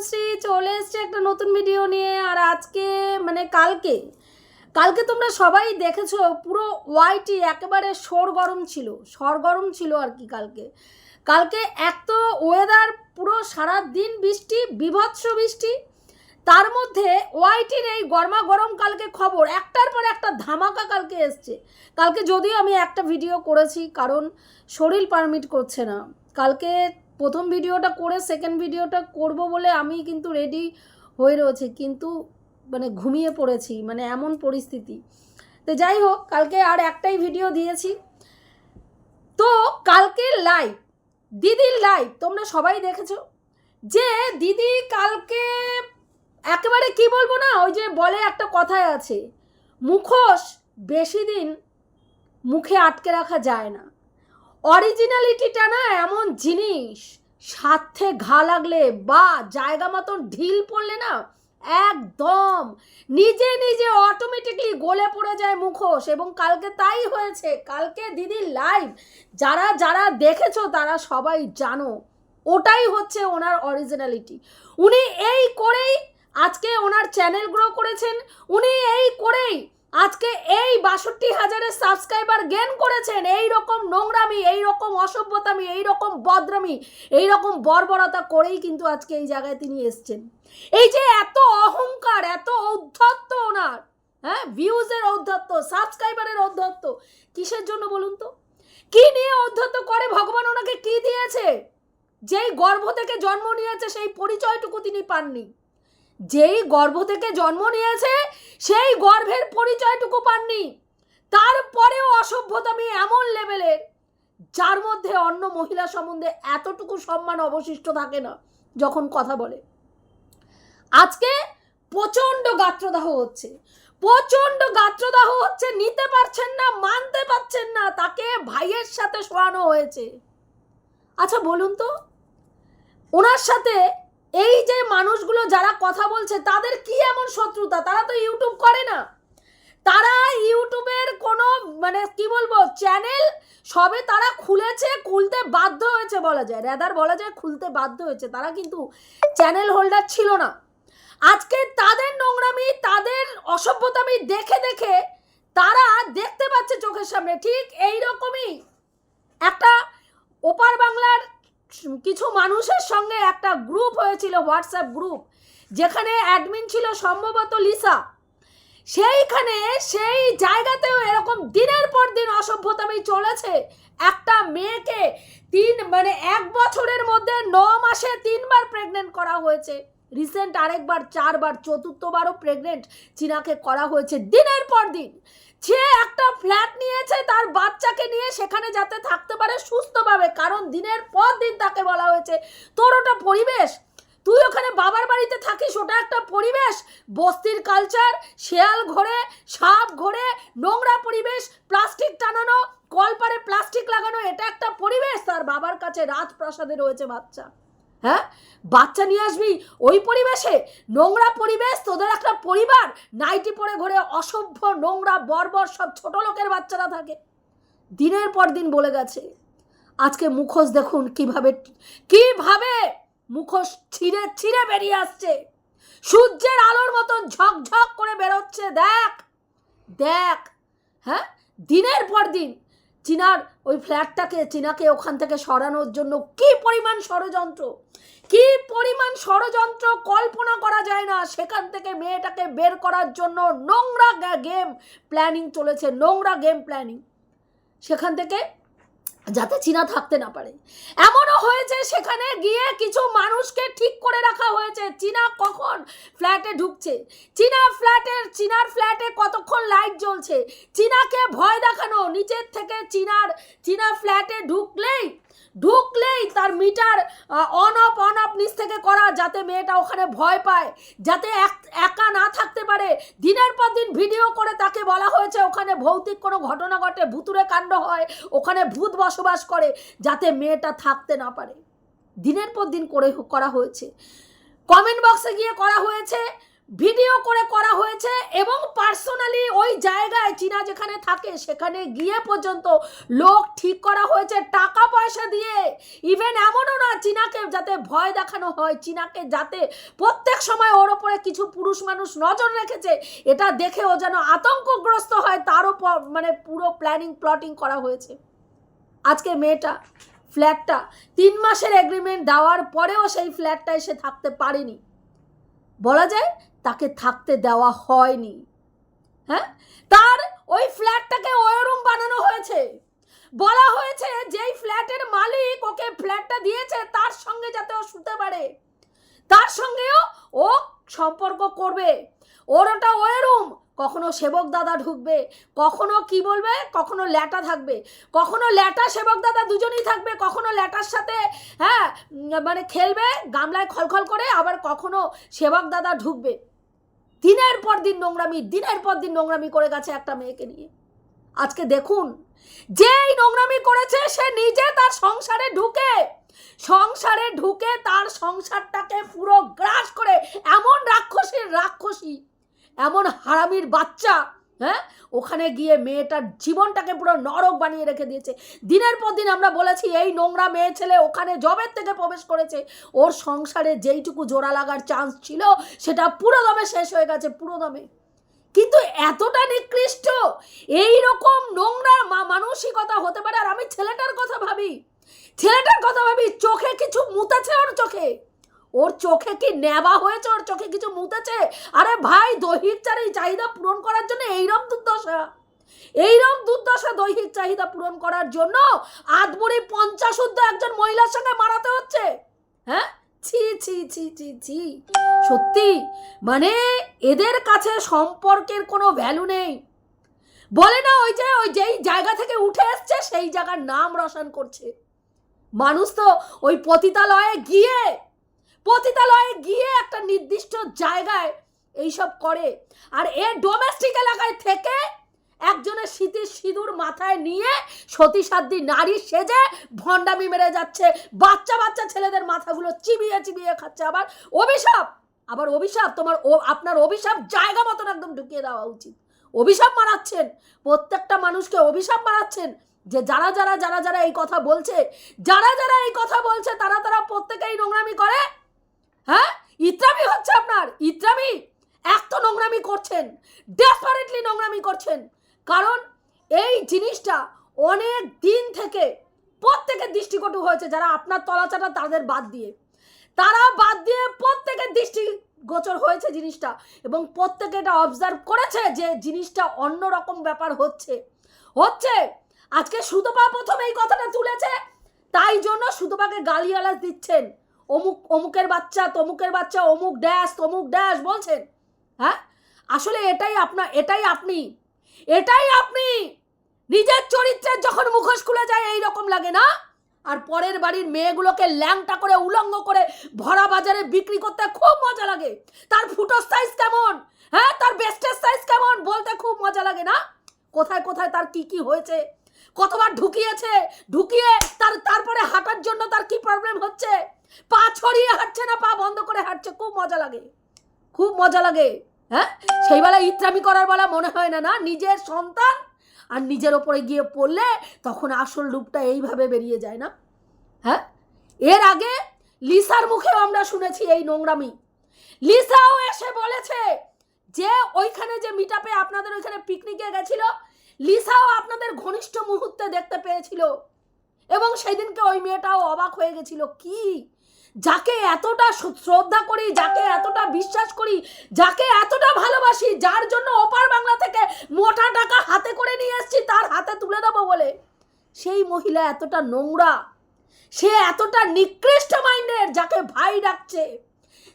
তনুশ্রী চলে এসছে একটা নতুন ভিডিও নিয়ে। আর আজকে মানে কালকে কালকে তোমরা সবাই দেখেছ, পুরো ওয়াইটি একেবারে সর গরম ছিল সর গরম ছিল আর কি কালকে। কালকে এক তো ওয়েদার পুরো সারা দিন বৃষ্টি, বিভৎস বৃষ্টি। তার মধ্যে ওয়াইটির এই গরমা গরম কালকে খবর, একটার পর একটা ধামাকা কালকে এসছে। কালকে যদিও আমি একটা ভিডিও করেছি, কারণ শরীর পারমিট করছে না। কালকে প্রথম ভিডিওটা করে সেকেন্ড ভিডিওটা করব বলে আমি কিন্তু রেডি হয়ে রয়েছি, কিন্তু মানে ঘুমিয়ে পড়েছি মানে এমন পরিস্থিতি। তো যাই হোক, কালকে আর একটাই ভিডিও দিয়েছি। তো কালকে লাইভ দিদির লাইভ তোমরা সবাই দেখেছ যে দিদি কালকে একেবারে কি বলব না, ওই যে বলে একটা কথায় আছে, মুখোশ বেশি দিন মুখে আটকে রাখা যায় না। অরিজিনালিটিটা না এমন জিনিস। স্বার্থে ঘা লাগলে বা জায়গা মতন ঢিল পড়লে না একদম নিজে নিজে অটোমেটিকলি গলে পড়ে যায় মুখোশ এবং কালকে তাই হয়েছে। কালকে দিদির লাইভ যারা যারা দেখেছ তারা সবাই জানো। ওটাই হচ্ছে ওনার অরিজিনালিটি উনি এই করেই আজকে ওনার চ্যানেল গ্রো করেছেন। উনি এই করেই আজকে এই বাষট্টি হাজারের সাবস্ক্রাইবার গেন করেছেন। এই রকম নোংরামি, এই রকম অসভ্যতামি, এই রকম বদরামি এই রকম বর্বরতা করেই কিন্তু আজকে এই জায়গায় তিনি এসছেন। এই যে এত অহংকার, এত ঔদ্ধত্য ওনার হ্যাঁ? ভিউজের ঔদ্ধত্য সাবস্ক্রাইবারের ঔদ্ধত্য, কিসের জন্য বলুন তো? কি নিয়ে ঔদ্ধত্য করে? ভগবান ওনাকে কি দিয়েছে? যেই গর্ভ থেকে জন্ম নিয়েছে, সেই পরিচয়টুকু তিনি পাননি। যেই গর্ভ থেকে জন্ম নিয়েছে, সেই গর্ভের পরিচয়টুকু পাননি। তারপরেও অসভ্যতামি এমন লেভেলের যার মধ্যে অন্য মহিলা সম্বন্ধে এতটুকু সম্মান অবশিষ্ট থাকে না, যখন কথা বলে। আজকে প্রচণ্ড গাত্রদাহ হচ্ছে। প্রচণ্ড গাত্রদাহ হচ্ছে, নিতে পারছেন না, মানতে পারছেন না, তাকে ভাইয়ের সাথে শোয়ানো হয়েছে। আচ্ছা বলুন তো, ওনার সাথে এই যে মানুষগুলো যারা কথা বলছে, তাদের কি এমন শত্রুতা? তারা তো ইউটিউব করে না। তারা ইউটিউবের কোনো মানে কি বলব চ্যানেল সবে তারা খুলেছে, খুলতে বাধ্য হয়েছে বলা যায়। রেদার বলা যায় খুলতে বাধ্য হয়েছে। তারা কিন্তু চ্যানেল হোল্ডার ছিল না। আজকে তাদের নোংরামি, তাদের অসভ্যতামি দেখে দেখে তারা দেখতে পাচ্ছে চোখের সামনে। ঠিক এই রকমই একটা ওপার বাংলার কিছু মানুষের সঙ্গে একটা গ্রুপ হয়েছিল হোয়াটসঅ্যাপ গ্রুপ যেখানে অ্যাডমিন ছিল সম্ভবত লিসা সেইখানে সেই জায়গাতেও এরকম দিনের পর দিন অসভ্যতামি চলেছে। একটা মেয়েকে তিন মানে এক বছরের মধ্যে ন মাসে তিনবার প্রেগনেন্ট করা হয়েছে। রিসেন্ট আরেকবার, চারবার, চতুর্থবারও প্রেগনেন্ট চীনাকে করা হয়েছে দিনের পর দিন। সে একটা ফ্ল্যাট নিয়েছে তার বাচ্চাকে নিয়ে সেখানে যাতে থাকতে পারে সুস্থভাবে, কারণ দিনের পর দিন তাকে বলা হয়েছে। তোর ওটা পরিবেশ? তুই ওখানে বাবার বাড়িতে থাকিস, ওটা একটা পরিবেশ? বস্তির কালচার শেয়াল ঘোরে সাপ ঘোরে নোংরা পরিবেশ প্লাস্টিক টানানো, কলপারে প্লাস্টিক লাগানো, এটা একটা পরিবেশ। তার বাবার কাছে রাজপ্রাসাদে রয়েছে বাচ্চা। হ্যাঁ? বাচ্চা নিয়ে আসবি ওই পরিবেশে? নোংরা পরিবেশ তোদের একটা পরিবার। নাইটি পরে ঘরে অসভ্য, নোংরা, বর্বর সব ছোট লোকের বাচ্চারা থাকে। দিনের পর দিন বলে গেছে। আজকে মুখোশ দেখুন কীভাবে কীভাবে মুখোশ ছিঁড়ে ছিঁড়ে বেরিয়ে আসছে। সূর্যের আলোর মতন ঝকঝক করে বেরোচ্ছে, দেখ। দেখ হ্যাঁ? দিনের পর দিন চীনার ওই ফ্ল্যাটটাকে, চীনাকে ওখান থেকে সরানোর জন্য কি পরিমাণ ষড়যন্ত্র? কি পরিমাণ ষড়যন্ত্র কল্পনা করা যায় না। সেখান থেকে মেয়েটাকে বের করার জন্য নোংরা গেম প্ল্যানিং চলেছে, নোংরা গেম প্ল্যানিং সেখান থেকে যাতে চীনা থাকতে না পারে। এমনও হয়েছে সেখানে গিয়ে কিছু মানুষকে ঠিক করে রাখা হয়েছে। চীনা কখন ফ্ল্যাটে ঢুকছে? চীনা ফ্ল্যাটের, চীনার ফ্ল্যাটে কতক্ষণ লাইট জ্বলছে? চীনাকে ভয় দেখানো, নিচের থেকে চীনার, চীনা ফ্ল্যাটে ঢুকলেই ঢুকলেই তার meter on off on off নিচ থেকে করা যাতে মেয়েটা ওখানে ভয় পায়, যাতে এক- না থাকতে পারে। দিনের পর দিন ভিডিও করে তাকে বলা হয়েছে, ওখানে ভৌতিক কোনো ঘটনা ঘটে ভুতুরে কাণ্ড হয়, ওখানে ভূত বসবাস করে, যাতে মেয়েটা থাকতে না পারে। দিনের পর দিন করে করা হয়েছে। কমেন্ট বক্সে গিয়ে করা হয়েছে ভিডিও করে করা হয়েছে এবং পার্সোনালি ওই জায়গায় চীনা যেখানে থাকে, সেখানে গিয়ে পর্যন্ত লোক ঠিক করা হয়েছে টাকা পয়সা দিয়ে। ইভেন এমনও না চীনাকে যাতে ভয় দেখানো হয়, চীনাকে যাতে প্রত্যেক সময় ওর ওপরে কিছু পুরুষ মানুষ নজর রেখেছে, এটা দেখে ও যেন আতঙ্কগ্রস্ত হয় তারও মানে পুরো প্ল্যানিং প্লটিং করা হয়েছে। আজকে মেয়েটা ফ্ল্যাটটা তিন মাসের এগ্রিমেন্ট দেওয়ার পরেও সেই ফ্ল্যাটটা এসে থাকতে পারেনি। বলা যায় তাকে থাকতে দেওয়া হয়নি। হ্যাঁ? তার ওই ফ্ল্যাটটাকে ওয়রুম বানানো হয়েছে। বলা হয়েছে যেই ফ্ল্যাটের মালিক ওকে ফ্ল্যাটটা দিয়েছে, তার সঙ্গে যাতে ও শুতে পারে। তার সঙ্গেও ও সম্পর্ক করবে। ওর ওটা ওয়েরুম কখনো সেবক দাদা ঢুকবে, কখনো কি বলবে, কখনো ল্যাটা থাকবে। কখনো ল্যাটা, সেবক দাদা দুজনেই থাকবে, কখনো ল্যাটার সাথে হ্যাঁ মানে খেলবে, গামলায় খলখল করে আবার কখনো সেবক দাদা ঢুকবে। দিনের পর দিন নোংরামি, দিনের পর দিন নোংরামি করে গেছে একটা মেয়েকে নিয়ে। আজকে দেখুন, যেই নোংরামি করেছে, সে নিজে তার সংসারে ঢুকে সংসারে ঢুকে তার সংসারটাকে পুরো গ্রাস করে, এমন রাক্ষসীর রাক্ষসী, এমন হারামির বাচ্চা হ্যাঁ? ওখানে গিয়ে মেয়েটার জীবনটাকে পুরো নরক বানিয়ে রেখে দিয়েছে। দিনের পর দিন আমরা বলেছি, এই নোংরা মেয়ে ছেলে ওখানে জবের থেকে প্রবেশ করেছে। ওর সংসারে যেইটুকু জোড়া লাগার চান্স ছিল, সেটা পুরো দমে শেষ হয়ে গেছে পুরো দমে কিন্তু এতটা নিকৃষ্ট এই রকম নোংরা মানসিকতা হতে পারে, আর আমি ছেলেটার কথা ভাবি। ছেলেটার কথা ভাবি, চোখে কিছু মুতেছে ওর চোখে। ওর চোখে কি নেবা হয়েছে? ওর চোখে কিছু মুতেছে? আরে ভাই, দৈহিক চারি চাহিদা পূরণ করার জন্য এইরকম দুর্দশা। এইরকম দুর্দশা দৈহিক চাহিদা পূরণ করার জন্য আদবুড়ি পঞ্চাশ উদ্ধ একজন মহিলার সঙ্গে মারাতে হচ্ছে। হ্যাঁ? ছি ছি ছি ছি ছি। সত্যি? মানে এদের কাছে সম্পর্কের কোনো ভ্যালু নেই। বলে না ওই যে, ওই যেই জায়গা থেকে উঠে এসছে, সেই জায়গার নাম রোশন করছে। মানুষ তো ওই পতিতালয়ে গিয়ে পতিতালয়ে গিয়ে একটা নির্দিষ্ট জায়গায় এইসব করে। আর এ ডোমেস্টিক এলাকায় থেকে একজনের শীতের সিঁদুর মাথায় নিয়ে সতী সাধ্যি নারী সেজে ভণ্ডামি মেরে যাচ্ছে। বাচ্চা বাচ্চা ছেলেদের মাথাগুলো চিবিয়ে চিবিয়ে খাচ্ছে আবার। অভিশাপ! আবার অভিশাপ! তোমার আপনার অভিশাপ জায়গা মতন একদম ঢুকিয়ে দেওয়া উচিত। অভিশাপ মারাচ্ছেন! প্রত্যেকটা মানুষকে অভিশাপ মারাচ্ছেন যে যারা যারা যারা যারা এই কথা বলছে, যারা যারা এই কথা বলছে, তারা তারা প্রত্যেকেই নোংরামি করে। হ্যাঁ? ইত্রামি হচ্ছে আপনার, ইত্রামি। এক তো নোংরামি করছেন ডেসপারেটলি নোংরামি করছেন। কারণ এই জিনিসটা অনেক দিন থেকে প্রত্যেকের দৃষ্টিকটু হয়েছে যারা আপনার তলাচাটা তাদের বাদ দিয়ে। তারা বাদ দিয়ে প্রত্যেকের দৃষ্টি গোচর হয়েছে জিনিসটা এবং প্রত্যেকে এটা অবজার্ভ করেছে যে জিনিসটা অন্য রকম ব্যাপার হচ্ছে। হচ্ছে, আজকে সুতপা প্রথম এই কথাটা তুলেছে, তাই জন্য সুতপাকে গালিয়ালাজ দিচ্ছেন। অমুক, অমুকের বাচ্চা, তমুকের বাচ্চা, অমুক ড্যাশ তমুক ড্যাশ বলছেন। হ্যাঁ? আসলে এটাই আপনার এটাই আপনি। এটাই আপনি! নিজের চরিত্রের যখন মুখোশ খুলে যায় এই রকম লাগে না? আর পরের বাড়ির মেয়েগুলোকে ল্যাংটা করে, উলঙ্গ করে ভরা বাজারে বিক্রি করতে খুব মজা লাগে। তার ফুটো সাইজ কেমন? হ্যাঁ? তার বেস্টের সাইজ কেমন? বলতে খুব মজা লাগে না? কোথায় কোথায় তার কি কি হয়েছে? কতবার ঢুকিয়েছে? ঢুকিয়ে তার, তারপরে হাঁটার জন্য তার কি প্রবলেম হচ্ছে? পা ছড়িয়ে হাঁটছে না, পা বন্ধ করে হাঁটছে, খুব মজা লাগে। খুব মজা লাগে হ্যাঁ? সেই বেলা ইত্রামি করার বেলা মনে হয় না না? নিজের সন্তান আর নিজের ওপরে গিয়ে পড়লে তখন আসল রূপটা এইভাবে বেরিয়ে যায় না হ্যাঁ? এর আগে লিসার মুখেও আমরা শুনেছি এই নোংরামি। লিসাও এসে বলেছে যে, ওইখানে যে মিটাপে আপনাদের ওইখানে পিকনিকে গেছিল, লিসাও আপনাদের ঘনিষ্ঠ মুহূর্তে দেখতে পেয়েছিল। এবং সেদিনকে ওই মেয়েটাও অবাক হয়ে গেছিল, কি? যাকে এতটা শ্রদ্ধা করি, যাকে এতটা বিশ্বাস করি, যাকে এতটা ভালোবাসি, যার জন্য ওপার বাংলা থেকে মোটা টাকা হাতে করে নিয়ে এসেছি, তার হাতে তুলে দেবো বলে। সেই মহিলা এতটা নোংরা, সে এতটা নিকৃষ্ট মাইন্ডের, যাকে ভাই ডাকছে,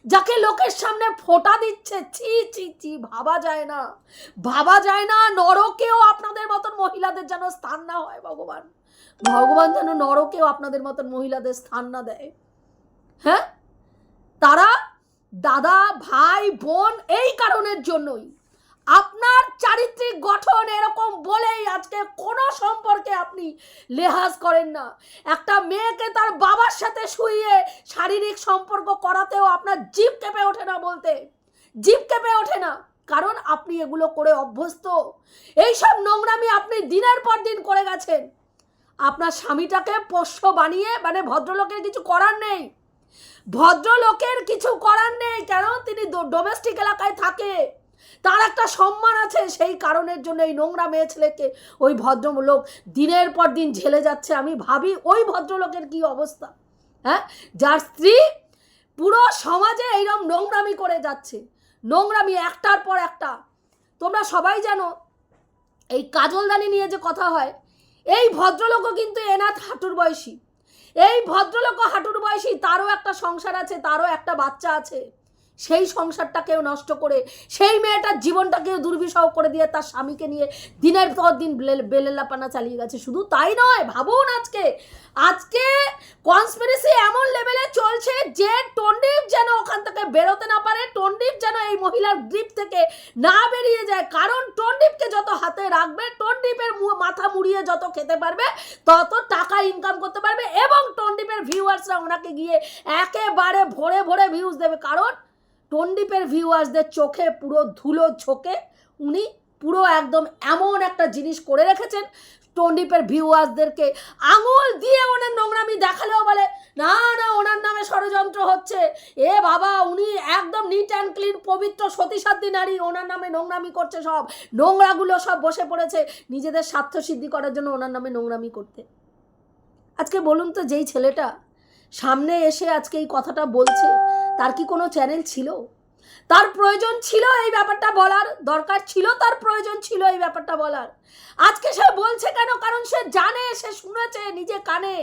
যাকে লোকের সামনে ফোঁটা দিচ্ছে, ছি ছি ছি, ভাবা যায় না। ভাবা যায় না নরকেও আপনাদের মতন মহিলাদের যেন স্থান না হয়, ভগবান। ভগবান যেন নরকেও আপনাদের মতন মহিলাদের স্থান না দেয়। হ্যাঁ? তারা দাদা, ভাই, বোন এই কারণের জন্যই। আপনার চারিত্রিক গঠন এরকম বলেই আজকে কোনো সম্পর্কে আপনি লেহাজ করেন না। একটা মেয়েকে তার বাবার সাথে শুইয়ে শারীরিক সম্পর্ক করাতেও আপনার জিভ কেঁপে ওঠে না বলতে। জিভ কেঁপে ওঠে না, কারণ আপনি এগুলো করে অভ্যস্ত। এইসব নোংরামি আপনি দিনের পর দিন করে গেছেন। আপনার স্বামীটাকে পোষ্য বানিয়ে মানে ভদ্রলোকের কিছু করার নেই। ভদ্রলোকের কিছু করার নেই কেন? তিনি ডোমেস্টিক এলাকায় থাকে। তার একটা সম্মান আছে, সেই কারণের জন্য এই নোংরা মেয়ে ছেলেকে ওই ভদ্রলোক দিনের পর দিন ঝেলে যাচ্ছে। আমি ভাবি, ওই ভদ্রলোকের কি অবস্থা? হ্যাঁ? যার স্ত্রী পুরো সমাজে এইরকম নোংরামি করে যাচ্ছে। নোংরামি একটার পর একটা। তোমরা সবাই জানো, এই কাজলদানি নিয়ে যে কথা হয়, এই ভদ্রলোকও কিন্তু এনাথ হাঁটুর বয়সী। এই ভদ্রলোক হাঁটুর বয়সী তারও একটা সংসার আছে তারও একটা বাচ্চা আছে। সেই সংসারটাকেও নষ্ট করে, সেই মেয়েটার জীবনটাকেও দুর্বিষহ করে দিয়ে তার স্বামীকে নিয়ে দিনের পর দিন বেলে- বেলেলাপানা চালিয়ে গেছে। শুধু তাই নয়, ভাবুন আজকে আজকে কনস্পিরেসি এমন লেভেলে চলছে যে টন্ডিপ যেন ওখান থেকে বেরোতে না পারে, টন্ডিপ যেন এই মহিলার গ্রিপ থেকে না বেরিয়ে যায়। কারণ টন্ডিপকে যত হাতে রাখবে, টন্ডিপের মাথা মুড়িয়ে যত খেতে পারবে, তত টাকা ইনকাম করতে পারবে এবং টন্ডিপের ভিউয়ার্সরা ওনাকে গিয়ে একেবারে ভরে ভরে ভিউজ দেবে। কারণ টন্ডিপের ভিউয়ার্সদের চোখে পুরো ধুলো ঝোঁকে উনি পুরো একদম এমন একটা জিনিস করে রেখেছেন। টন্ডিপের ভিউয়ার্সদেরকে আঙুল দিয়ে ওনার নোংরামি দেখালেও বলে, না না, ওনার নামে ষড়যন্ত্র হচ্ছে। এ বাবা, উনি একদম নিট অ্যান্ড ক্লিন পবিত্র সতীসাধ্যী নারী, ওনার নামে নোংরামি করছে সব। নোংরাগুলো সব বসে পড়েছে। নিজেদের স্বার্থ সিদ্ধি করার জন্য ওনার নামে নোংরামি করতে। আজকে বলুন তো, যেই ছেলেটা সামনে এসে আজকে এই কথাটা বলছে তার কি কোনো চ্যানেল ছিল? তার প্রয়োজন ছিল এই ব্যাপারটা বলার, দরকার ছিল তার প্রয়োজন ছিল এই ব্যাপারটা বলার। আজকে সে বলছে কেন? কারণ সে জানে, সে শুনেছে নিজে কানে।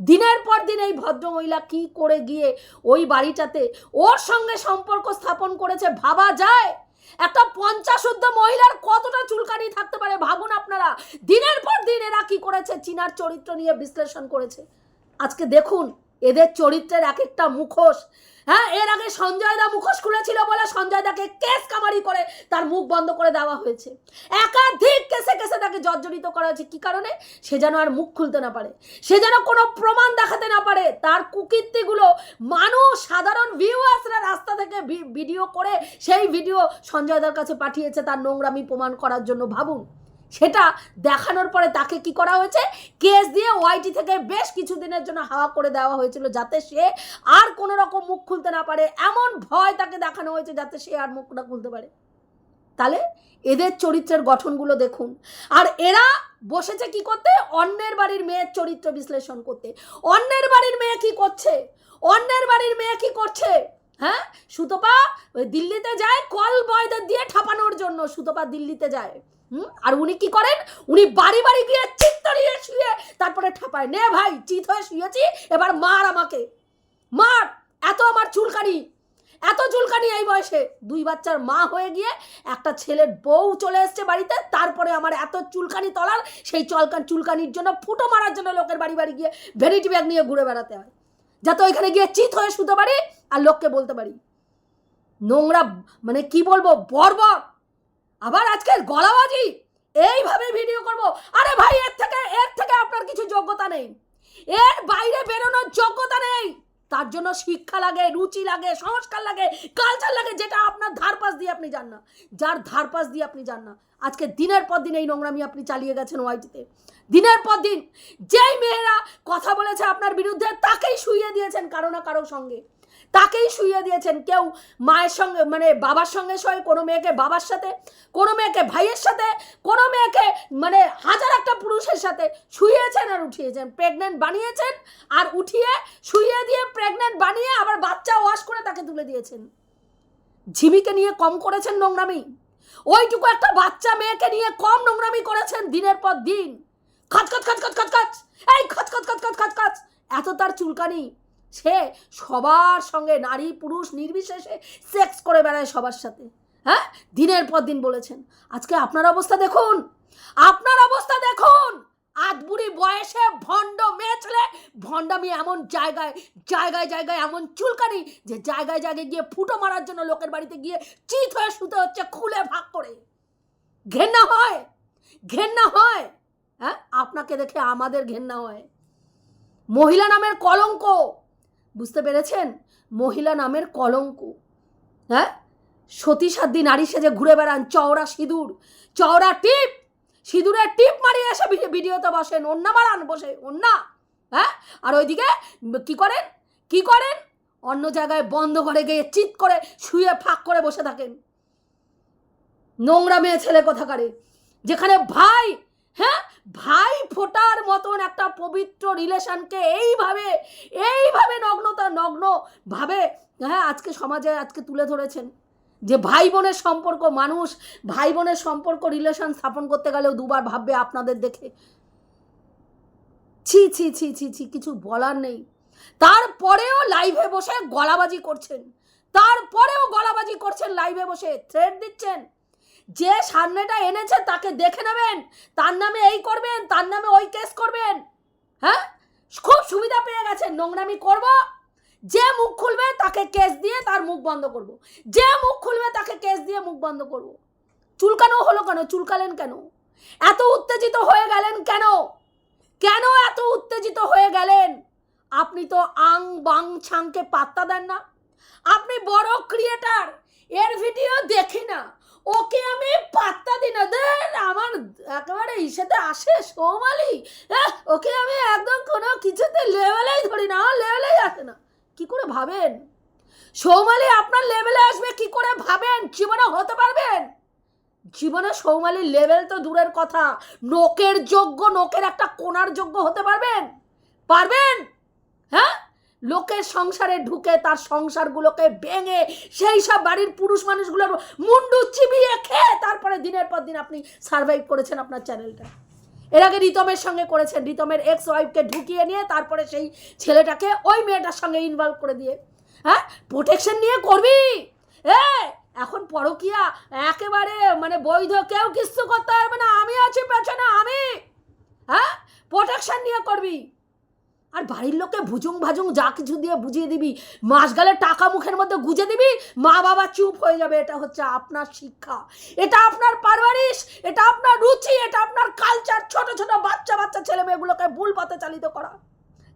দিনের পর দিন এই ভদ্রমহিলা কি করে গিয়ে ওই বাড়িটাতে ওর সঙ্গে সম্পর্ক স্থাপন করেছে? ভাবা যায়? একটা পঞ্চাশ ঊর্ধ্ব মহিলার কতটা চুলকানি থাকতে পারে ভাবুন আপনারা? দিনের পর দিন এরা কি করেছে? চীনার চরিত্র নিয়ে বিশ্লেষণ করেছে। আজকে দেখুন এদের চরিত্রের এক একটা মুখোশ। হ্যাঁ এর আগে সঞ্জয় দা মুখোশ খুলেছিল বলে সঞ্জয় দাকে কেস কামারি করে তার মুখ বন্ধ করে দেওয়া হয়েছে। একাধিক কেসে কেসে তাকে জর্জরিত করা হয়েছে। কি কারণে? সে যেন আর মুখ খুলতে না পারে। সে যেন কোনো প্রমাণ দেখাতে না পারে। তার কুকীর্তিগুলো মানুষ, সাধারণ ভিউয়ার্সরা রাস্তা থেকে ভিডিও করে সেই ভিডিও সঞ্জয় দার কাছে পাঠিয়েছে। তার নোংরামি প্রমাণ করার জন্য। ভাবুন। সেটা দেখানোর পরে তাকে কি করা হয়েছে? কেস দিয়ে ওয়াইটি থেকে বেশ কিছুদিনের জন্য হাওয়া করে দেওয়া হয়েছিল যাতে সে আর কোনো রকম মুখ খুলতে না পারে। এমন ভয় তাকে দেখানো হয়েছে যাতে সে আর মুখটা খুলতে পারে। তাহলে এদের চরিত্রের গঠনগুলো দেখুন। আর এরা বসেছে কি করতে? অন্যের বাড়ির মেয়ের চরিত্র বিশ্লেষণ করতে। অন্যের বাড়ির মেয়ে কি করছে? অন্যের বাড়ির মেয়ে কি করছে? হ্যাঁ? সুতপা দিল্লিতে যায়, কল বয়দের দিয়ে ঠাপানোর জন্য সুতপা দিল্লিতে যায়। হুম? আর উনি কি করেন? উনি বাড়ি বাড়ি গিয়ে চিত্তরিয়ে শুয়ে তারপরে ঠাপায়, নে ভাই, চিত হয়ে শুয়েছি, এবার মার আমাকে। মার! এত আমার চুলকানি। এত চুলকানি এই বয়সে। দুই বাচ্চার মা হয়ে গিয়ে একটা ছেলের বউ চলে এসছে বাড়িতে, তারপরে আমার এত চুলকানি তলার, সেই চলকান চুলকানির জন্য, ফুটো মারার জন্য লোকের বাড়ি বাড়ি গিয়ে ভ্যানিটি ব্যাগ নিয়ে ঘুরে বেড়াতে হয়। যাতে ওইখানে গিয়ে চিত হয়ে শুতে পারি আর লোককে বলতে পারি। নোংরা মানে কি বলব, বর্বর। আবার আজকে গলাবাজি, এইভাবে ভিডিও করব। আরে ভাই, এর থেকে এর থেকে আপনার কিছু যোগ্যতা নেই। এর বাইরে বেরোনোর যোগ্যতা নেই। তার জন্য শিক্ষা লাগে, রুচি লাগে, সংস্কার লাগে কালচার লাগে, যেটা আপনার ধারপাস দিয়ে আপনি যান না। যার ধারপাস দিয়ে আপনি যান না। আজকে দিনের পর দিন এই নোংরামি আপনি চালিয়ে গেছেন ওয়াইটিতে। দিনের পর দিন যেই মেয়েরা কথা বলেছে আপনার বিরুদ্ধে, তাকেই শুইয়ে দিয়েছেন কারও না কারোর সঙ্গে। তাকেই শুইয়ে দিয়েছেন কেউ মায়ের সঙ্গে মানে বাবার সঙ্গে শোয়, কোনো মেয়েকে বাবার সাথে, কোনো মেয়েকে ভাইয়ের সাথে, কোনো মেয়েকে মানে হাজার একটা পুরুষের সাথে শুইয়েছেন আর উঠিয়েছেন। প্রেগনেন্ট বানিয়েছেন আর উঠিয়ে, শুইয়ে দিয়ে প্রেগনেন্ট বানিয়ে আবার বাচ্চা ওয়াশ করে তাকে তুলে দিয়েছেন। ঝিমিকে নিয়ে কম করেছেন নোংরামি। ওইটুকু একটা বাচ্চা মেয়েকে নিয়ে কম নোংরামি করেছেন দিনের পর দিন। খচ খচ খচ খচ খচ খচ। এই খচ খচ খচ খচ খচ খচ। এত তার চুলকানি। সে সবার সঙ্গে নারী, পুরুষ, নির্বিশেষে সেক্স করে বেড়ায় সবার সাথে। হ্যাঁ? দিনের পর দিন বলেছেন। আজকে আপনার অবস্থা দেখুন। আপনার অবস্থা দেখুন। আধবুড়ি বয়সে ভণ্ড মেয়ে ছেলে, ভণ্ডামি এমন জায়গায় জায়গায় জায়গায় এমন চুলকানি যে জায়গায় জায়গায় গিয়ে ফুটো মারার জন্য লোকের বাড়িতে গিয়ে চিত হয়ে শুতে হচ্ছে খুলে ভাগ করে। ঘেন্না হয়। ঘেন্না হয়। হ্যাঁ? আপনাকে দেখে আমাদের ঘেন্না হয়। মহিলা নামের কলঙ্ক। বুঝতে পেরেছেন? মহিলা নামের কলঙ্ক। হ্যাঁ? সতী সাধ্যি নারী সেজে ঘুরে বেড়ান, চওড়া সিঁদুর, চওড়া টিপ। সিঁদুরের টিপ মারিয়ে এসে ভিডি- ভিডিওতে বসেন অন্যা বাড়ান বসে অন্যা হ্যাঁ? আর ওইদিকে কি করেন? কি করেন? অন্য জায়গায় বন্ধ করে গিয়ে চিৎ করে শুয়ে ফাঁক করে বসে থাকেন। নোংরা মেয়ে ছেলে কোথাকারে? যেখানে ভাই হ্যাঁ? ভাই ফোটার মতন একটা পবিত্র রিলেশনকে এইভাবে এইভাবে নগ্নতা নগ্ন ভাবে হ্যাঁ আজকে সমাজে আজকে তুলে ধরেছেন। যে ভাই বোনের সম্পর্ক মানুষ, ভাই বোনের সম্পর্ক রিলেশন স্থাপন করতে গেলেও দুবার ভাববে আপনাদের দেখে। ছি ছি ছি ছি ছি, কিছু বলার নেই। তারপরেও লাইভে বসে গলাবাজি করছেন। তারপরেও গলাবাজি করছেন, লাইভে বসে। থ্রেড দিচ্ছেন। যে সামনেটা এনেছে তাকে দেখে নেবেন। তার নামে এই করবেন, তার নামে ওই কেস করবেন। হ্যাঁ? খুব সুবিধা পেয়ে গেছে, নোংরামি করব। যে মুখ খুলবে তাকে কেস দিয়ে তার মুখ বন্ধ করব। যে মুখ খুলবে তাকে কেস দিয়ে মুখ বন্ধ করব। চুলকানো হলো কেন? চুলকালেন কেন? এত উত্তেজিত হয়ে গেলেন কেন? কেন এত উত্তেজিত হয়ে গেলেন? আপনি তো আং বাং ছাংকে পাত্তা দেন না। আপনি বড় ক্রিয়েটার এর ভিডিও দেখি না। ওকে আমি পাত্তা দিই না। দেন আমার একেবারে ইসেতে আসে সৌমালি। আহ, ওকে আমি একদম কোনো কিছুতে লেভেলেই ধরি না লেভেলেই আসে না। কি করে ভাবেন? সৌমালি আপনার লেভেলে আসবে কি করে ভাবেন? জীবনে হতে পারবেন? জীবনে সৌমালির লেভেল তো দূরের কথা। নোকের যোগ্য নোকের একটা কোনার যোগ্য হতে পারবেন? পারবেন? হ্যাঁ? লোকের সংসারে ঢুকে তার সংসারগুলোকে ভেঙে সেই সব বাড়ির পুরুষ মানুষগুলোর মুন্ডু চিবিয়ে খেয়ে তারপরে দিনের পর দিন আপনি সার্ভাইভ করেছেন আপনার চ্যানেলটা এর আগে রিতমের সঙ্গে করেছেন। রিতমের এক্স ওয়াইফকে ঢুকিয়ে নিয়ে তারপরে সেই ছেলেটাকে ওই মেয়েটার সঙ্গে ইনভলভ করে দিয়ে। হ্যাঁ? প্রোটেকশন নিয়ে করবি? এ এখন পরকিয়া একেবারে মানে বৈধ, কেউ কিচ্ছু করতে পারবে না। আমি আছি পেছনে, আমি। হ্যাঁ? প্রোটেকশন নিয়ে করবি। আর বাড়ির লোককে ভুজুং ভাজুং যা কিছু দিয়ে বুঝিয়ে দিবি। মাস গেলে টাকা মুখের মধ্যে গুজে দিবি, মা বাবা চুপ হয়ে যাবে। এটা হচ্ছে আপনার শিক্ষা। এটা আপনার পারবারিশ এটা আপনার রুচি, এটা আপনার কালচার ছোট ছোট বাচ্চা বাচ্চা, ছেলে মেয়েগুলোকে ভুল পথে চালিত করা।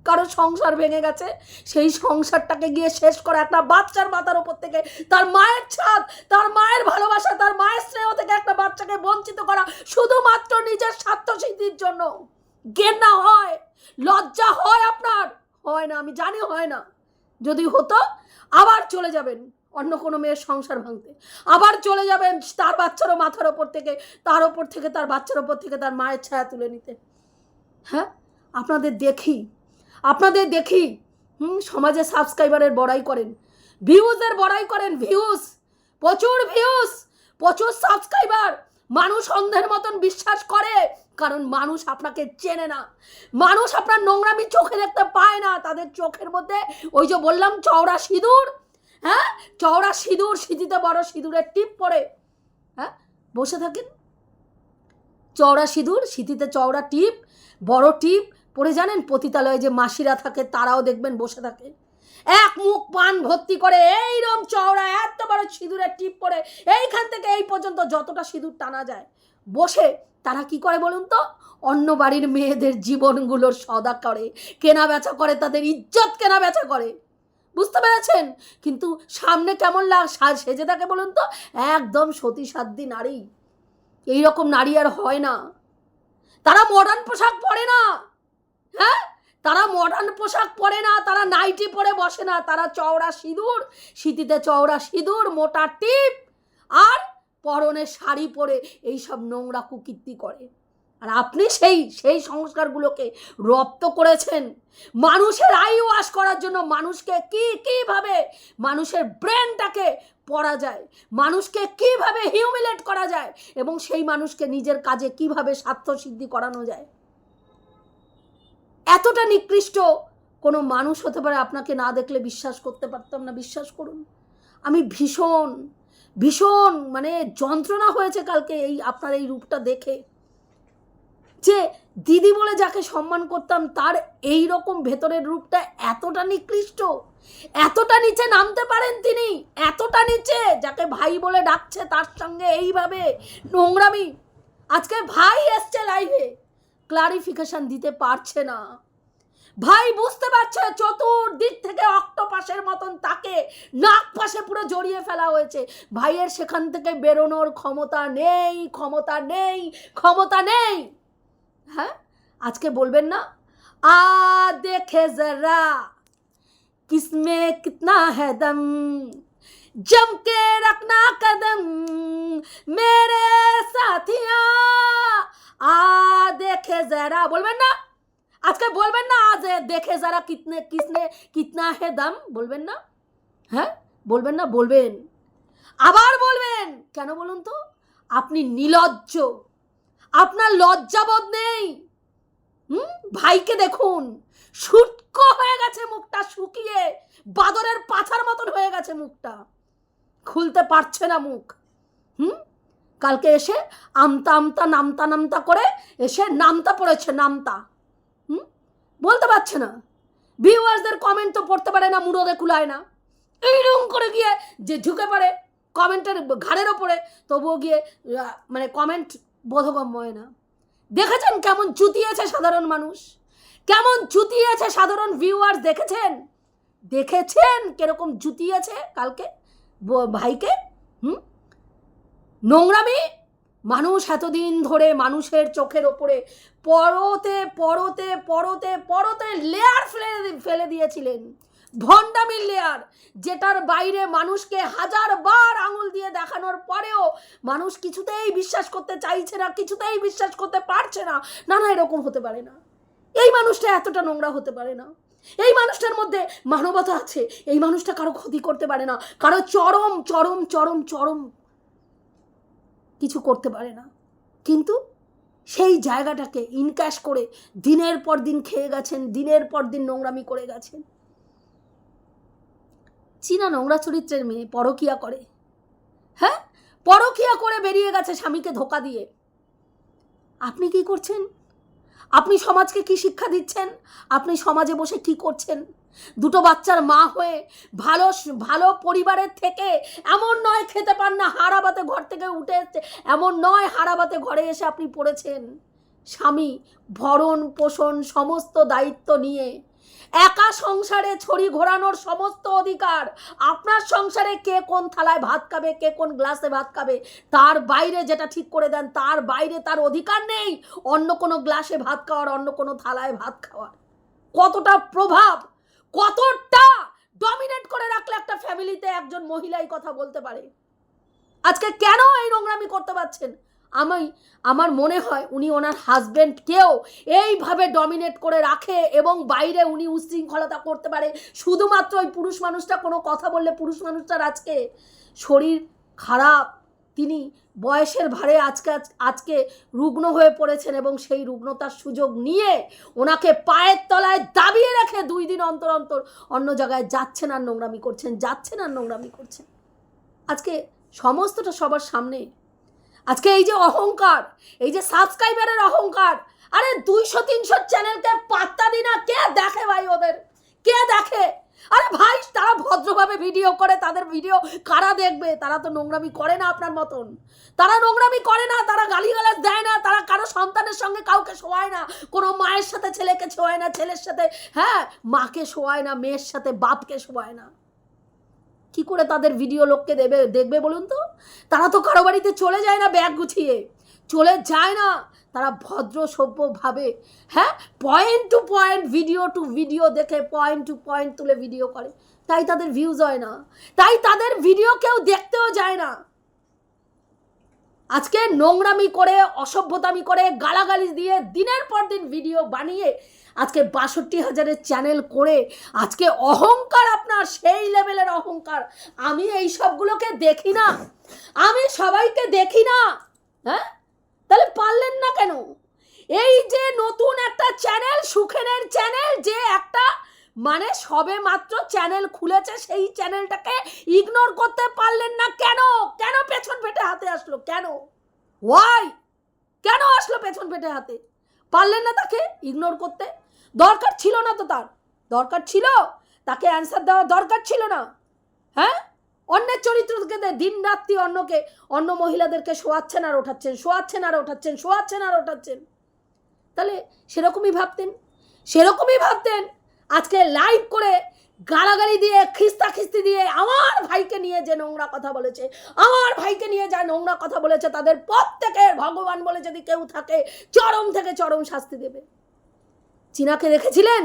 কারও সংসার ভেঙে গেছে, সেই সংসারটাকে গিয়ে শেষ করা একটা বাচ্চার মাথার ওপর থেকে, তার মায়ের ছাদ, তার মায়ের ভালোবাসা, তার মায়ের স্নেহ থেকে একটা বাচ্চাকে বঞ্চিত করা, শুধুমাত্র নিজের স্বার্থ সিদ্ধির জন্য। ঘেন্না হয়, লজ্জা হয় আপনার। হয় না, আমি জানি হয় না। যদি হতো, আবার চলে যাবেন অন্য কোনো মেয়ের সংসার ভাঙতে। আবার চলে যাবেন তার বাচ্চারও মাথার ওপর থেকে, তার ওপর থেকে, তার বাচ্চার ওপর থেকে, তার মায়ের ছায়া তুলে নিতে। হ্যাঁ? আপনাদের দেখি আপনাদের দেখি। হুম, সমাজে সাবস্ক্রাইবারের বড়াই করেন। ভিউজের বড়াই করেন ভিউজ প্রচুর ভিউজ প্রচুর সাবস্ক্রাইবার মানুষ অন্ধের মতন বিশ্বাস করে। কারণ মানুষ আপনাকে চেনে না। মানুষ আপনার নোংরামি চোখে দেখতে পায় না। তাদের চোখের মধ্যে ওই যে বললাম, চওড়া সিঁদুর হ্যাঁ? চওড়া সিঁদুর, সিঁথিতে বড় সিঁদুরের টিপ পরে হ্যাঁ? বসে থাকেন। চওড়া সিঁদুর, সিঁথিতে চওড়া টিপ, বড় টিপ পরে জানেন? পতিতালয়ে যে মাসিরা থাকে, তারাও দেখবেন বসে থাকে। এক মুখ পান ভর্তি করে এইরকম চওড়া, এত বড় সিঁদুরের টিপ পরে এইখান থেকে এই পর্যন্ত যতটা সিঁদুর টানা যায় বসে তারা কি করে বলুন তো? অন্য বাড়ির মেয়েদের জীবনগুলোর সদা করে। কেনা বেচা করে, তাদের ইজ্জত কেনা বেচা করে। বুঝতে পেরেছেন? কিন্তু সামনে কেমন লাগ সেজে থাকে বলুন তো? একদম সতী সাধ্যী নারী। এই রকম নারী আর হয় না। তারা মডার্ন পোশাক পরে না। হ্যাঁ? তারা মডার্ন পোশাক পরে না, তারা নাইটি পরে বসে না। তারা চওড়া সিঁদুর শীতিতে চওড়া সিঁদুর, মোটা টিপ, আর পরনে শাড়ি পরে এইসব নোংরা কুকীর্তি করে। আর আপনি সেই সেই সংস্কারগুলোকে রপ্ত করেছেন। মানুষের আই ওয়াশ করার জন্য মানুষকে কি, কীভাবে মানুষের ব্রেনটাকে পড়া যায়, মানুষকে কীভাবে হিউমিলেট করা যায় এবং সেই মানুষকে নিজের কাজে কীভাবে স্বার্থসিদ্ধি করানো যায়? এতটা নিকৃষ্ট কোনো মানুষ হতে পারে আপনাকে না দেখলে বিশ্বাস করতে পারতাম না, বিশ্বাস করুন। আমি ভীষণ ভীষণ মানে যন্ত্রণা হয়েছে কালকে এই আপনার এই রূপটা দেখে। যে দিদি বলে যাকে সম্মান করতাম, তার এই রকম ভেতরের রূপটা এতটা নিকৃষ্ট, এতটা নিচে নামতে পারেন তিনি, এতটা নিচে যাকে ভাই বলে ডাকছে তার সঙ্গে এইভাবে নোংরামি। আজকে ভাই এসছে লাইভে ক্লারিফিকেশন দিতে পারছে না। ভাই, বুঝতে পারছে, চতুর্দিক থেকে অক্টোপাসের মতন তাকে নাক পাশে পুরো জড়িয়ে ফেলা হয়েছে। ভাইয়ের সেখান থেকে বেরোনোর ক্ষমতা নেই ক্ষমতা নেই ক্ষমতা নেই। হ্যাঁ? আজকে বলবেন না? আ, দেখে জরা কিসমে কিতনা হেদম জমকে রাখনা কদম, মেরে সাথিয়া। আ, দেখে জরা বলবেন না? আজকে বলবেন না আজ দেখে যারা কিতনে কিসনে কিতনা হে দাম, বলবেন না? হ্যাঁ? বলবেন না, বলবেন। আবার বলবেন, কেন বলুন তো? আপনি নিলজ্জ। আপনার লজ্জাবোধ নেই। হুম? ভাইকে দেখুন। শুটকো হয়ে গেছে মুখটা, শুকিয়ে। বাদরের পাছার মতন হয়ে গেছে মুখটা। খুলতে পারছে না মুখ। হুম? কালকে এসে আমতা আমতা, নামতা নামতা করে এসে নামতা পড়েছে, নামতা। বলতে পারছে না। ভিউয়ার্সদের কমেন্ট তো পড়তে পারে না, মুড়োদে কুলায় না। এইরকম করে গিয়ে যে ঝুঁকে পড়ে কমেন্টের ঘাড়ের ওপরে, তবুও গিয়ে মানে কমেন্ট বোধগম্য হয় না। দেখেছেন কেমন চুতিয়েছে সাধারণ মানুষ? কেমন চুতিয়েছে সাধারণ ভিউয়ার্স দেখেছেন? দেখেছেন কীরকম জুতিয়েছে কালকে? ভাইকে? হুম? নোংরামি? মানুষ এতদিন ধরে মানুষের চোখের ওপরে পরতে পরতে পরতে পরতে লেয়ার ফেলে ফেলে দিয়েছিলেন। ভণ্ডামির লেয়ার যেটার বাইরে মানুষকে হাজার বার আঙুল দিয়ে দেখানোর পরেও মানুষ কিছুতেই বিশ্বাস করতে চাইছে না, কিছুতেই বিশ্বাস করতে পারছে না। না না, এরকম হতে পারে না। এই মানুষটা এতটা নোংরা হতে পারে না। এই মানুষটার মধ্যে মানবতা আছে। এই মানুষটা কারও ক্ষতি করতে পারে না। কারও চরম চরম চরম চরম কিছু করতে পারে না। কিন্তু সেই জায়গাটাকে ইনক্যাশ করে দিনের পর দিন খেয়ে গেছেন, দিনের পর দিন নোংরামি করে গেছেন। চীনা নোংরা চরিত্রের মেয়ে পরকিয়া করে। হ্যাঁ? পরকিয়া করে বেরিয়ে গেছে স্বামীকে ধোকা দিয়ে। আপনি কি করছেন? আপনি সমাজকে কি শিক্ষা দিচ্ছেন? আপনি সমাজে বসে কি করছেন? দুটো বাচ্চার মা হয়ে ভালো ভালো পরিবারের থেকে এমন নয় খেতে পান না হারাবাতে ঘর থেকে উঠে এসছে। এমন নয় হারাবাতে ঘরে এসে আপনি পড়েছেন। স্বামী, ভরণ, পোষণ, সমস্ত দায়িত্ব নিয়ে একা সংসারে ছড়ি ঘোরানোর সমস্ত অধিকার আপনার সংসারে কে কোন থালায় ভাত খাবে, কে কোন গ্লাসে ভাত খাবে, তার বাইরে যেটা ঠিক করে দেন, তার বাইরে তার অধিকার নেই অন্য কোনো গ্লাসে ভাত খাওয়ার, অন্য কোনো থালায় ভাত খাওয়ার। কতটা প্রভাব কতটা ডমিনেট করে রাখলে একটা ফ্যামিলিতে একজন মহিলাই কথা বলতে পারে? আজকে কেন এই নোংরামি করতে পারছেন? আমি, আমার মনে হয় উনি ওনার হাজবেন্ডকেও এইভাবে ডমিনেট করে রাখে এবং বাইরে উনি উশৃঙ্খলতা করতে পারে। শুধুমাত্র ওই পুরুষ মানুষটা কোনো কথা বললে পুরুষ মানুষটার আজকে শরীর খারাপ তিনি বয়সের ভারে আজকে আজকে রুগ্ন হয়ে পড়েছেন এবং সেই রুগ্নতার সুযোগ নিয়ে ওনাকে পায়ের তলায় দাবিয়ে রেখে দুই দিন অন্তর অন্তর অন্য জায়গায় যাচ্ছেন আর নোংরামি করছেন, যাচ্ছেন আর নোংরামি করছেন। আজকে সমস্তটা সবার সামনে। আজকে এই যে অহংকার, এই যে সাবস্ক্রাইবারের অহংকার, আরে দুইশো, তিনশো চ্যানেলকে পাত্তা দি না কে দেখে ভাই ওদের? কে দেখে? আরে ভাই, তারা ভদ্রভাবে ভিডিও করে, তাদের ভিডিও কারা দেখবে? তারা তো নোংরামি করে না আপনার মতন। তারা নোংরামি করে না, তারা গালিগালাজ দেয় না, তারা কারও সন্তানের সঙ্গে কাউকে শোয়ায় না, কোনো মায়ের সাথে ছেলেকে শোয়ায় না, ছেলের সাথে হ্যাঁ মাকে শোয়ায় না, মেয়ের সাথে বাপকে শোয়ায় না। কি করে তাদের ভিডিও লোককে দেবে, দেখবে বলুন তো? তারা তো কারও বাড়িতে চলে যায় না ব্যাগ গুছিয়ে। চলে যায় না। তারা ভদ্র সভ্যভাবে হ্যাঁ point to point video to video দেখে পয়েন্ট টু পয়েন্ট তুলে ভিডিও করে। তাই তাদের ভিউজ হয় না। তাই তাদের ভিডিও কেউ দেখতেও যায় না। আজকে নোংরামি করে, অসভ্যতামি করে, গালাগালি দিয়ে দিনের পর দিন ভিডিও বানিয়ে, আজকে বাষট্টি হাজারের চ্যানেল করে, আজকে অহংকার আপনার, সেই লেভেলের অহংকার। আমি এই সবগুলোকে দেখি না। আমি সবাইকে দেখি না। হ্যাঁ? তাহলে পারলেন না কেন? এই যে নতুন একটা চ্যানেল সুখেনের চ্যানেল যে একটা মানে সবে মাত্র চ্যানেল খুলেছে, সেই চ্যানেলটাকে ইগনোর করতে পারলেন না কেন? কেন পেছন পেটে হাতে আসলো? কেন? ওয়াই কেন আসলো পেছন পেটে হাতে? পারলেন না তাকে ইগনোর করতে? দরকার ছিল না তো তার। দরকার ছিল? তাকে অ্যান্সার দেওয়ার দরকার ছিল না। হ্যাঁ? অন্যের চরিত্রকে দিন রাত্রি অন্যকে, অন্য মহিলাদেরকে শোয়াচ্ছেন আর ওঠাচ্ছেন, শোয়াচ্ছেন আর ওঠাচ্ছেন, শোয়াচ্ছেন আর ওঠাচ্ছেন। তাহলে সেরকমই ভাবতেন? সেরকমই ভাবতেন? আজকে লাইভ করে গালাগালি দিয়ে খিস্তা খিস্তি দিয়ে আমার ভাইকে নিয়ে যে নোংরা কথা বলেছে, আমার ভাইকে নিয়ে যা নোংরা কথা বলেছে, তাদের প্রত্যেকের ভগবান বলে যদি কেউ থাকে, চরম থেকে চরম শাস্তি দেবে। চীনাকে দেখেছিলেন?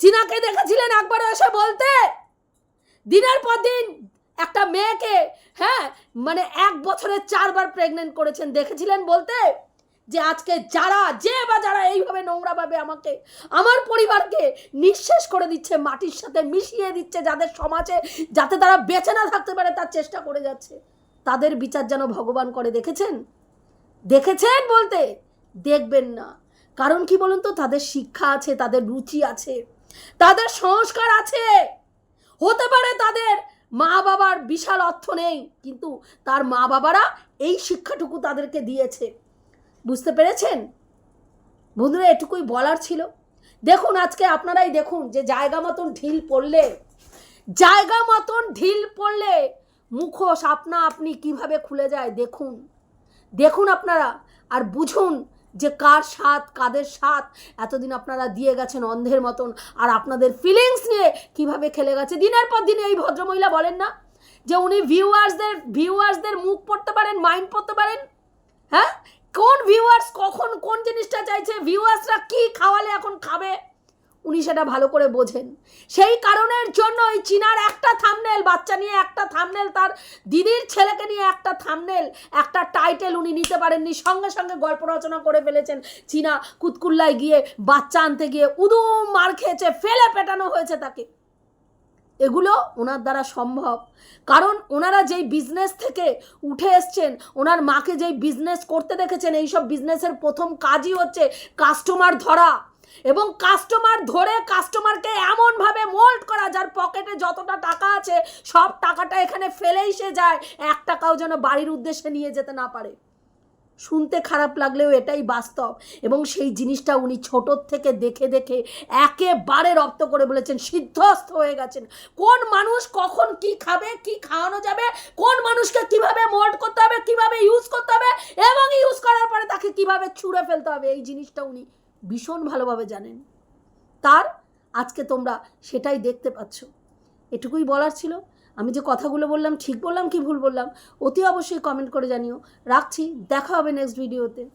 চীনাকে দেখেছিলেন একবার এসে বলতে? দিনের পর দিন একটা মেয়েকে হ্যাঁ মানে এক বছরে চারবার প্রেগনেন্ট করেছেন, দেখেছিলেন বলতে? যে আজকে যারা, যে বা যারা এইভাবে নোংরাভাবে আমাকে, আমার পরিবারকে নিঃশেষ করে দিচ্ছে, মাটির সাথে মিশিয়ে দিচ্ছে, যাদের সমাজে, যাতে তারা বেঁচে না থাকতে পারে, তার চেষ্টা করে যাচ্ছে। তাদের বিচার যেন ভগবান করে, দেখেছেন? দেখেছেন বলতে? দেখবেন না। কারণ কি বলুন তো, তাদের শিক্ষা আছে, তাদের রুচি আছে, তাদের সংস্কার আছে। হতে পারে তাদের মা বাবার বিশাল অর্থ নেই, কিন্তু তার মা বাবারা এই শিক্ষাটুকু তাদেরকে দিয়েছে। বুঝতে পেরেছেন? বন্ধুরা, এটুকুই বলার ছিল। দেখুন, আজকে আপনারাই দেখুন যে জায়গা মতন ঢিল পড়লে, জায়গা মতন ঢিল পড়লে মুখোশ আপনা আপনি কীভাবে খুলে যায়, দেখুন। দেখুন আপনারা আর বুঝুন যে কার সাথ কাদের সাথ এতদিন আপনারা দিয়ে গেছেন অন্ধের মতন। আর আপনাদের ফিলিংস নিয়ে কীভাবে খেলে গেছে? দিনের পর দিনে এই ভদ্রমহিলা বলেন না? যে উনি ভিউয়ার্সদের ভিউয়ার্সদের মুখ পড়তে পারেন মাইন্ড পড়তে পারেন? হ্যাঁ? কোন ভিউয়ার্স কখন কোন জিনিসটা চাইছে? ভিউয়ার্সরা কি খাওয়ালে এখন খাবে? উনি সেটা ভালো করে বোঝেন। সেই কারণের জন্য ওই চীনার একটা থামনেল বাচ্চা নিয়ে একটা থামনেল তার দিদির ছেলেকে নিয়ে একটা থামনেল একটা টাইটেল উনি নিতে পারেননি। সঙ্গে সঙ্গে গল্প রচনা করে ফেলেছেন চীনা কুতকুল্লায় গিয়ে বাচ্চা আনতে গিয়ে উদুম মার খেয়েছে, ফেলে পেটানো হয়েছে তাকে। এগুলো ওনার দ্বারা সম্ভব। কারণ ওনারা যেই বিজনেস থেকে উঠে এসছেন, ওনার মাকে যেই বিজনেস করতে দেখেছেন, এইসব বিজনেসের প্রথম কাজই হচ্ছে কাস্টমার ধরা। এবং কাস্টমার ধরে কাস্টমারকে এমনভাবে মোল্ড করা যার পকেটে যতটা টাকা আছে, সব টাকাটা এখানে ফেলেই সে যায়। এক টাকাও যেন বাড়ির উদ্দেশ্যে নিয়ে যেতে না পারে। শুনতে খারাপ লাগলেও এটাই বাস্তব। এবং সেই জিনিসটা উনি ছোটোর থেকে দেখে দেখে একেবারে রপ্ত করে বলেছেন সিদ্ধস্ত হয়ে গেছেন। কোন মানুষ কখন কি খাবে, কি খাওয়ানো যাবে, কোন মানুষকে কীভাবে মোল্ড করতে হবে, কীভাবে ইউজ করতে হবে, এবং ইউজ করার পরে তাকে কীভাবে ছুঁড়ে ফেলতে হবে, এই জিনিসটা উনি ভীষণ ভালোভাবে জানেন। তার আজকে তোমরা সেটাই দেখতে পাচ্ছ। এটুকুই বলার ছিল। আমি যে কথাগুলো বললাম, ঠিক বললাম কি ভুল বললাম, অতি অবশ্যই কমেন্ট করে জানিও। রাখছি, দেখা হবে নেক্সট ভিডিওতে